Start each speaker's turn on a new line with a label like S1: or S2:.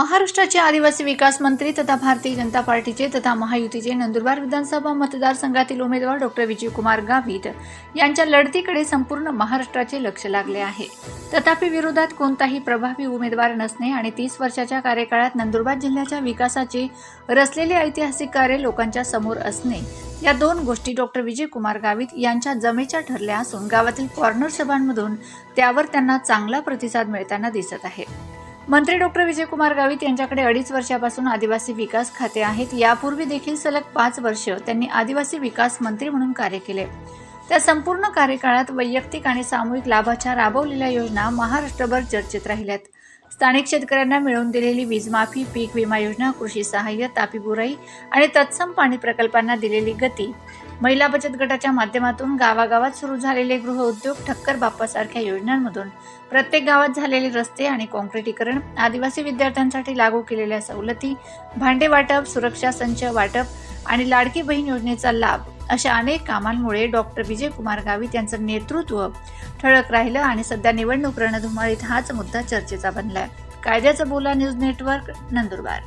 S1: महाराष्ट्राचे आदिवासी विकास मंत्री तथा भारतीय जनता पार्टीचे तथा महायुतीचे नंदुरबार विधानसभा मतदारसंघातील उमेदवार डॉक्टर विजयकुमार गावित यांच्या लढतीकडे संपूर्ण महाराष्ट्राचे लक्ष लागले आहे. तथापि विरोधात कोणताही प्रभावी उमेदवार नसणे आणि तीस वर्षाच्या कार्यकाळात नंदुरबार जिल्ह्याच्या विकासाचे रचलेले ऐतिहासिक कार्य लोकांच्या समोर असणे या दोन गोष्टी डॉक्टर विजयकुमार गावित यांच्या जमेच्या ठरल्या असून गावातील कॉर्नर सभांमधून त्यावर त्यांना चांगला प्रतिसाद मिळताना दिसत आहे. मंत्री डॉक्टर विजयकुमार गावित यांच्याकडे अडीच वर्षापासून आदिवासी विकास खाते आहेत. यापूर्वी देखील सलग पाच वर्ष त्यांनी आदिवासी विकास मंत्री म्हणून कार्य केले. त्या संपूर्ण कार्यकाळात वैयक्तिक आणि सामूहिक लाभाच्या राबवलेल्या योजना महाराष्ट्रभर चर्चेत राहिल्यात. स्थानिक शेतकऱ्यांना मिळवून दिलेली वीजमाफी पीक विमा योजना कृषी सहाय्य तापी बुराई आणि तत्सम पाणी प्रकल्पांना दिलेली गती महिला बचत गटाच्या माध्यमातून गावागावात सुरू झालेले गृहउद्योग ठक्कर बाप्पासारख्या योजनांमधून प्रत्येक गावात झालेले रस्ते आणि काँक्रिटीकरण आदिवासी विद्यार्थ्यांसाठी लागू केलेल्या सवलती भांडे वाटप सुरक्षा संच वाटप आणि लाडकी बहीण योजनेचा लाभ अशा अनेक कामांमुळे डॉक्टर विजय कुमार गावित यांचं नेतृत्व ठळक राहिलं आणि सध्या निवडणूक रणधुमाळीत हाच मुद्दा चर्चेचा बनलाय. कायद्याचा बोला न्यूज नेटवर्क नंदुरबार.